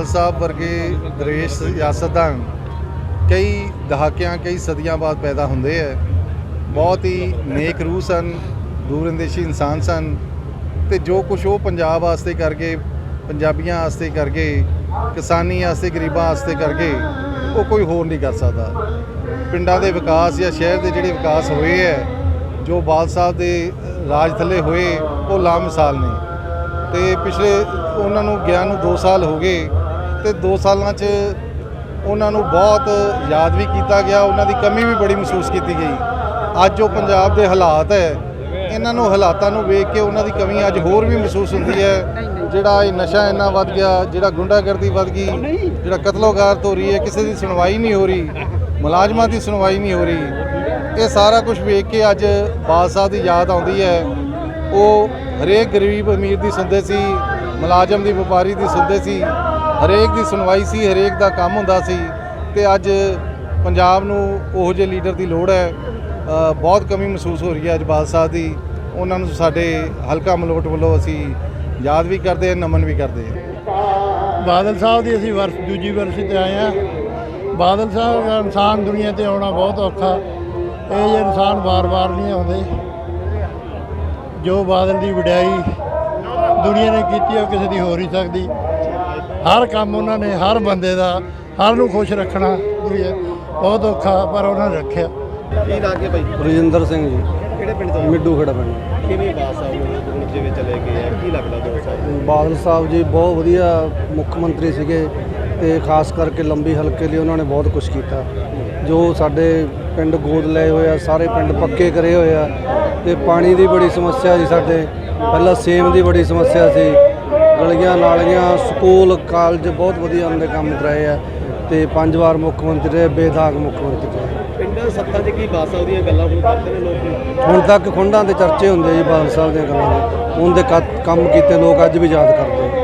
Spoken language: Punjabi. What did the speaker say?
ਬਾਲ ਸਾਹਿਬ ਵਰਗੇ ਦਰੇਸ਼ ਸਿਆਸਤਦਾਨ ਕਈ ਦਹਾਕਿਆਂ, ਕਈ ਸਦੀਆਂ ਬਾਅਦ ਪੈਦਾ ਹੁੰਦੇ ਹੈ ਬਹੁਤ ਹੀ ਨੇਕ ਰੂਹ ਸਨ, ਦੂਰਅੰਦੇਸ਼ੀ ਇਨਸਾਨ ਸਨ ਤੇ ਜੋ ਕੁਝ ਉਹ ਪੰਜਾਬ ਵਾਸਤੇ ਕਰਕੇ ਪੰਜਾਬੀਆਂ ਵਾਸਤੇ ਕਰਕੇ ਕਿਸਾਨੀ ਵਾਸਤੇ, ਗਰੀਬਾਂ ਵਾਸਤੇ ਕਰਕੇ ਉਹ ਕੋਈ ਹੋਰ ਨਹੀਂ ਕਰ ਸਕਦਾ। ਪਿੰਡਾਂ ਦੇ ਵਿਕਾਸ ਜਾਂ ਸ਼ਹਿਰ ਦੇ ਜਿਹੜੇ ਵਿਕਾਸ ਹੋਏ ਹੈ ਜੋ ਬਾਲ ਸਾਹਿਬ ਦੇ ਰਾਜ ਥੱਲੇ ਹੋਏ, ਉਹ ਲਾਮਿਸਾਲ ਨੇ। ਤੇ ਪਿਛਲੇ ਉਹਨਾਂ ਨੂੰ ਗਿਆ ਨੂੰ 2 ਸਾਲ ਹੋ ਗਏ ਤੇ 2 ਸਾਲਾਂ 'ਚ ਉਹਨਾਂ ਨੂੰ ਬਹੁਤ ਯਾਦ ਵੀ ਕੀਤਾ ਗਿਆ, ਉਹਨਾਂ ਦੀ ਕਮੀ ਵੀ ਬੜੀ ਮਹਿਸੂਸ ਕੀਤੀ ਗਈ। ਅੱਜ ਜੋ ਪੰਜਾਬ ਦੇ ਹਾਲਾਤ ਹੈ, ਇਹਨਾਂ ਨੂੰ ਹਾਲਾਤਾਂ ਨੂੰ ਵੇਖ ਕੇ ਉਹਨਾਂ ਦੀ ਕਮੀ ਅੱਜ ਹੋਰ ਵੀ ਮਹਿਸੂਸ ਹੁੰਦੀ ਹੈ। ਜਿਹੜਾ ਇਹ ਨਸ਼ਾ ਇੰਨਾ ਵੱਧ ਗਿਆ, ਜਿਹੜਾ ਗੁੰਡਾਗਰਦੀ ਵੱਧ ਗਈ, ਜਿਹੜਾ ਕਤਲੋਗਾਰਤ ਹੋ ਰਹੀ ਹੈ, ਕਿਸੇ ਦੀ ਸੁਣਵਾਈ ਨਹੀਂ ਹੋ ਰਹੀ, ਮੁਲਾਜ਼ਮਾਂ ਦੀ ਸੁਣਵਾਈ ਨਹੀਂ ਹੋ ਰਹੀ। ਇਹ ਸਾਰਾ ਕੁਝ ਵੇਖ ਕੇ ਅੱਜ ਬਾਦਸ਼ਾਹ ਦੀ ਯਾਦ ਆਉਂਦੀ ਹੈ। ਉਹ ਹਰੇਕ ਗਰੀਬ ਅਮੀਰ ਦੀ ਸੁਣਦੇ ਸੀ ਮੁਲਾਜ਼ਮ ਦੀ ਵਪਾਰੀ ਦੀ ਸੁਣਦੇ ਸੀ, ਹਰੇਕ ਦੀ ਸੁਣਵਾਈ ਸੀ, ਹਰੇਕ ਦਾ ਕੰਮ ਹੁੰਦਾ ਸੀ ਤੇ ਅੱਜ ਪੰਜਾਬ ਨੂੰ ਉਹੋ ਜਿਹੇ ਲੀਡਰ ਦੀ ਲੋੜ ਹੈ। ਬਹੁਤ ਕਮੀ ਮਹਿਸੂਸ ਹੋ ਰਹੀ ਹੈ ਅੱਜ ਬਾਦ ਸਾਹਿਬ ਦੀ। ਉਹਨਾਂ ਨੂੰ ਸਾਡੇ ਹਲਕਾ ਮਲੋਟ ਵੱਲੋਂ ਅਸੀਂ ਯਾਦ ਵੀ ਕਰਦੇ ਹਾਂ, ਨਮਨ ਵੀ ਕਰਦੇ ਹਾਂ। ਬਾਦਲ ਸਾਹਿਬ ਦੀ ਅਸੀਂ ਵਰਸ, ਦੂਜੀ ਵਰਸੀ ਤੇ ਆਏ ਆ ਬਾਦਲ ਸਾਹਿਬ ਦਾ ਇਨਸਾਨ ਦੁਨੀਆ ਤੇ ਆਉਣਾ ਬਹੁਤ ਔਖਾ। ਇਹ ਜਿਹੇ ਇਨਸਾਨ ਵਾਰ-ਵਾਰ ਨਹੀਂ ਆਉਂਦੇ। ਜੋ ਬਾਦਲ ਦੀ ਵਡਿਆਈ ਦੁਨੀਆ ਨੇ ਕੀਤੀ ਉਹ ਕਿਸੇ ਦੀ ਹੋ ਨਹੀਂ ਸਕਦੀ। ਹਰ ਕੰਮ ਉਹਨਾਂ ਨੇ ਹਰ ਬੰਦੇ ਦਾ ਹਰ ਨੂੰ ਖੁਸ਼ ਰੱਖਣਾ ਦੁਨੀਆ ਬਹੁਤ ਔਖਾ ਪਰ ਉਹਨਾਂ ਨੇ ਰੱਖਿਆ। ਕੀ ਨਾਂ ਕੀ ਬਾਈ ਰਜਿੰਦਰ ਸਿੰਘ ਜੀ। ਕਿਹੜੇ ਪਿੰਡ ਤੋਂ? ਮਿੱਡੂ ਖੜਾ ਪਿੰਡ ਕਿਵੇਂ ਬਾਸ ਸਾਹਿਬ ਹੁਣ ਜਿਵੇਂ ਚਲੇ ਗਏ ਆ? ਕੀ ਲੱਗਦਾ ਸਾਹਿਬ ਬਾਦਲ ਸਾਹਿਬ ਜੀ ਬਹੁਤ ਵਧੀਆ ਮੁੱਖ ਮੰਤਰੀ ਸੀਗੇ। ਤੇ ਖਾਸ ਕਰਕੇ ਲੰਬੀ ਹਲਕੇ ਲਈ ਉਹਨਾਂ ਨੇ ਬਹੁਤ ਕੁਝ ਕੀਤਾ। ਜੋ ਸਾਡੇ ਪਿੰਡ ਗੋਦ ਲਏ ਹੋਏ ਆ ਸਾਰੇ ਪਿੰਡ ਪੱਕੇ ਕਰੇ ਹੋਏ ਆ ਤੇ ਪਾਣੀ ਦੀ ਬੜੀ ਸਮੱਸਿਆ ਸੀ ਸਾਡੇ। ਪਹਿਲਾਂ ਸੇਮ ਦੀ ਬੜੀ ਸਮੱਸਿਆ ਸੀ। ਗਲੀਆਂ ਨਾਲੀਆਂ ਸਕੂਲ ਕਾਲਜ ਬਹੁਤ ਵਧੀਆ ਉਹਨਾਂ ਦੇ ਕੰਮ ਕਰਾਏ ਆ ਤੇ ਪੰਜ ਵਾਰ ਮੁੱਖ ਮੰਤਰੀ ਰਹੇ ਬੇਦਾਗ ਮੁੱਖ ਮੰਤਰੀ ਰਹੇ। ਪਿੰਡਾਂ ਸੱਤਾਂ 'ਚ ਕੀ ਬਾਸ ਸਾਹਿਬ ਦੀਆਂ ਗੱਲਾਂ ਹੁਣ ਕਰਦੇ ਨੇ ਲੋਕ। ਹੁਣ ਤੱਕ ਖੁੰਡਾਂ ਦੇ ਚਰਚੇ ਹੁੰਦੇ ਜੀ ਬਾਦਲ ਸਾਹਿਬ ਦੀਆਂ ਗੱਲਾਂ ਉਹਨਾਂ ਦੇ ਕੰਮ ਕੀਤੇ ਲੋਕ ਅੱਜ ਵੀ ਯਾਦ ਕਰਦੇ